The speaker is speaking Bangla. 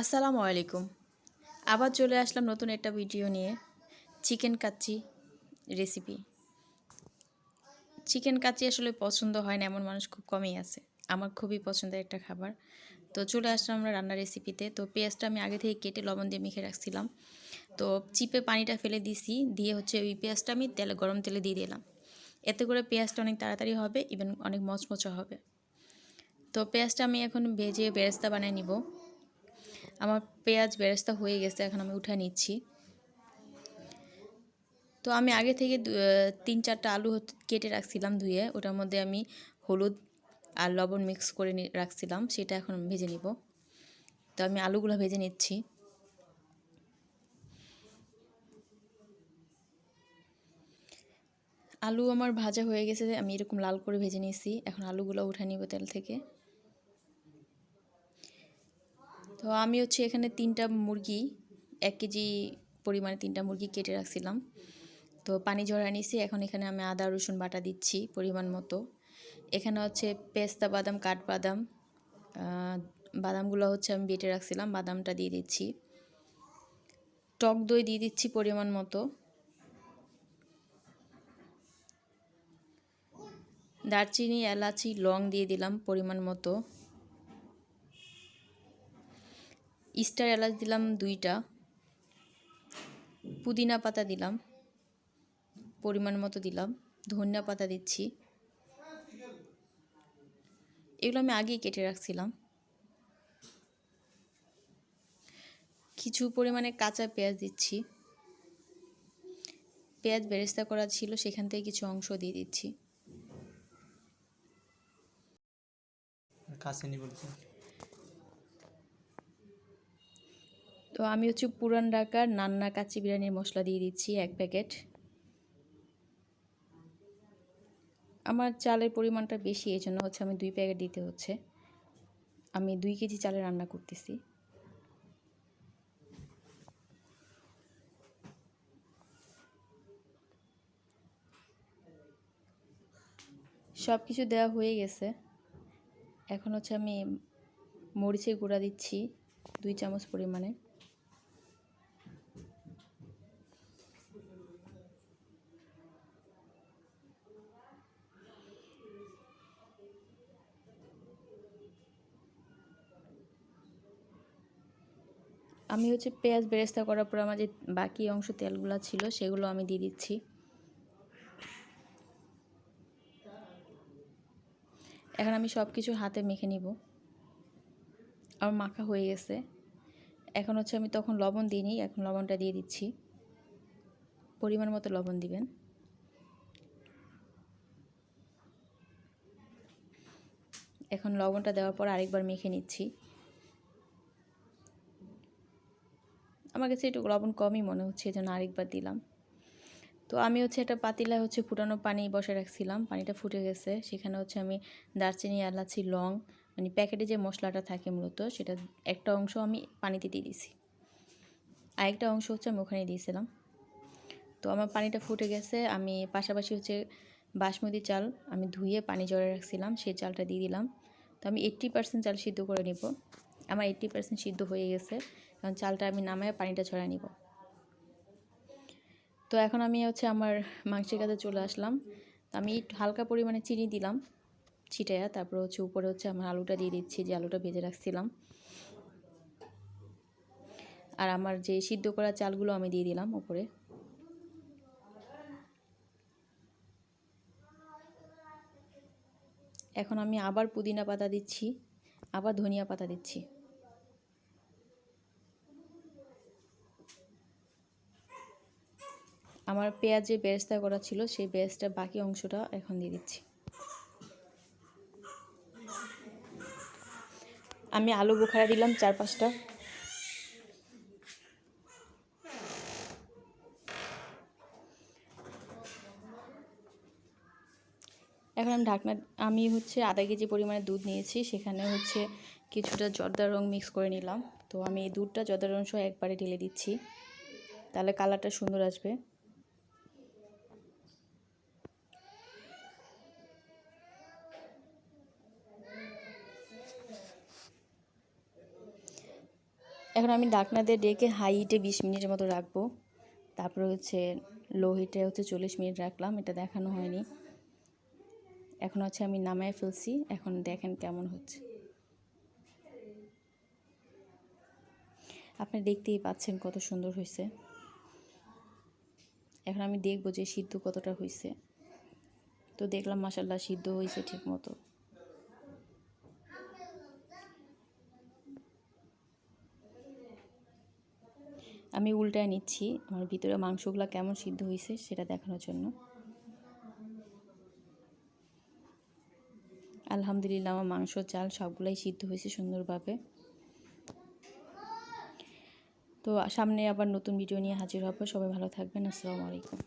আসসালামু আলাইকুম। আবার চলে আসলাম নতুন একটা ভিডিও নিয়ে। Chicken kacchi recipe chicken kacchi আসলে পছন্দ হয় না, এমন মানুষ খুব কমই আছে। আমার খুবই পছন্দের একটা খাবার। তো চলে আসলাম আমরা রান্নার রেসিপিতে তো। পেঁয়াজটা আমি আগে থেকে কেটে লবণ দিয়ে মেখে রাখছিলাম। তো চিপে পানিটা ফেলে দিছি, দিয়ে হচ্ছে ওই পেঁয়াজটা আমি তেলে, গরম তেলে দিয়ে দিলাম। এতে করে পেঁয়াজটা অনেক তাড়াতাড়ি হবে ইভেন অনেক মচমচা হবে। তো পেঁয়াজটা আমি এখন ভেজে বেরেস্তা বানিয়ে নিব। আমার পেঁয়াজ বেরেস্তা হয়ে গেছে, এখন আমি উঠে নিচ্ছি। তো আমি আগে থেকে তিন চারটা আলু কেটে রাখছিলাম ধুয়ে, ওটার মধ্যে আমি হলুদ আর লবণ মিক্স করে রাখছিলাম, সেটা এখন ভেজে নিব। তো আমি আলুগুলো ভেজে নিচ্ছি। আলু আমার ভাজা হয়ে গেছে, আমি এরকম লাল করে ভেজে নিয়েছি, এখন আলুগুলো উঠে নিব তেল থেকে। তো আমি হচ্ছে এখানে তিনটা মুরগি, এক কেজি পরিমাণে তিনটা মুরগি কেটে রাখছিলাম। তো পানি ঝরা নিছি, এখন এখানে আমি আদা, রসুন বাটা দিচ্ছি পরিমাণ মতো। এখানে হচ্ছে পেস্তা, বাদাম, কাঠবাদাম বাদামগুলো হচ্ছে আমি বেটে রাখছিলাম, বাদামটা দিয়ে দিচ্ছি। টক দই দিয়ে দিচ্ছি পরিমাণ মতো। দারচিনি, এলাচি, লং দিয়ে দিলাম পরিমাণ মতো। স্টার এলাচ দিলাম দুইটা, পুদিনা পাতা দিলাম, পরিমাণ মতো দিলাম, ধনিয়া পাতা দিচ্ছি। এগুলো আমি আগেই কেটে রাখছিলাম। কিছু পরিমাণে কাঁচা পেঁয়াজ দিচ্ছি। পেঁয়াজ বেরেস্তা করা ছিল, সেখান থেকে কিছু অংশ দিয়ে দিচ্ছি। কাছে তো আমি হচ্ছে পুরান ঢাকার নান্না কাচি বিরিয়ানির মশলা দিয়ে দিচ্ছি এক প্যাকেট। আমার চালের পরিমাণটা বেশি এই জন্য হচ্ছে আমি দুই প্যাকেট দিতে হচ্ছে। আমি দুই কেজি চালে রান্না করতেছি। সব কিছু দেওয়া হয়ে গেছে। এখন হচ্ছে আমি মরিচের গুঁড়া দিচ্ছি দুই চামচ পরিমাণে। আমি হচ্ছে পেঁয়াজ বেরেস্তা করার পর আমার যে বাকি অংশ তেলগুলো ছিল, সেগুলো আমি দিয়ে দিচ্ছি। এখন আমি সব কিছু হাতে মেখে নিব। আমার মাখা হয়ে গেছে। এখন হচ্ছে আমি তখন লবণ দিইনি, এখন লবণটা দিয়ে দিচ্ছি। পরিমাণ মতো লবণ দিবেন। এখন লবণটা দেওয়ার পর আরেকবার মেখে নিচ্ছি। আমার কাছে একটু লবণ কমই মনে হচ্ছে এই জন্য আরেকবার দিলাম। তো আমি হচ্ছে একটা পাতিলায় হচ্ছে ফুটানো পানি বসে রাখছিলাম, পানিটা ফুটে গেছে। সেখানে হচ্ছে আমি দারচিনি, এলাচি, লং মানে প্যাকেটে যে মশলাটা থাকে মূলত, সেটা একটা অংশ আমি পানিতে দিয়ে দিছি। আরেকটা অংশ হচ্ছে আমি ওখানে দিয়েছিলাম। তো আমার পানিটা ফুটে গেছে, আমি পাশাপাশি হচ্ছে বাসমতি চাল আমি ধুয়ে পানি জড়ে রাখছিলাম সেই চালটা দিয়ে দিলাম। তো আমি এইট্টি পার্সেন্ট চাল সিদ্ধ করে নেব। আমার এইট্টি পার্সেন্ট সিদ্ধ হয়ে গেছে। কারণ চালটা আমি নামায় পানিটা ছড়াই নিব। তো এখন আমি হচ্ছে আমার মাংসের কাছে চলে আসলাম। তো আমি হালকা পরিমাণে চিনি দিলাম ছিটাইয়া তারপর হচ্ছে উপরে হচ্ছে আমার আলুটা দিয়ে দিচ্ছি, যে আলুটা ভেজে রাখছিলাম। আর আমার যে সিদ্ধ করা চালগুলো আমি দিয়ে দিলাম উপরে। এখন আমি আবার পুদিনা পাতা দিচ্ছি, আবার ধনিয়া পাতা দিচ্ছি। আমার পেঁয়াজ যে বেরেস্তা করা ছিল, সেই বেরেস্তার বাকি অংশটা এখন দিয়ে দিচ্ছি। আমি আলু বোখারা দিলাম চার পাঁচটা এখন আমি ঢাকনা, আমি হচ্ছে আধা কেজি পরিমাণে দুধ নিয়েছি, সেখানে হচ্ছে কিছুটা জর্দা রং মিক্স করে নিলাম। তো আমি এই দুধটা জর্দা রং সহ একবারে ঢেলে দিচ্ছি, তাহলে কালারটা সুন্দর আসবে। এখন আমি ডাকনা দিয়ে ডেকে হাই হিটে বিশ মিনিটের মতো রাখব। তারপরে হচ্ছে লো হিটে হচ্ছে চল্লিশ মিনিট রাখলাম, এটা দেখানো হয়নি। এখন হচ্ছে আমি নামায় ফেলছি, এখন দেখেন কেমন হচ্ছে। আপনি দেখতেই পাচ্ছেন কত সুন্দর হয়েছে। এখন আমি দেখব যে সিদ্ধ কতটা হয়েছে। তো দেখলাম মাসাল্লাহ সিদ্ধ হয়েছে ঠিক মতো আমি উল্টায় নিচ্ছি, আমার ভিতরে মাংসগুলো কেমন সিদ্ধ হয়েছে সেটা দেখানোর জন্য। আলহামদুলিল্লাহ, আমার মাংস, চাল সবগুলাই সিদ্ধ হয়েছে সুন্দরভাবে। তো সামনে আবার নতুন ভিডিও নিয়ে হাজির হব। সবাই ভালো থাকবেন, আসসালামু আলাইকুম।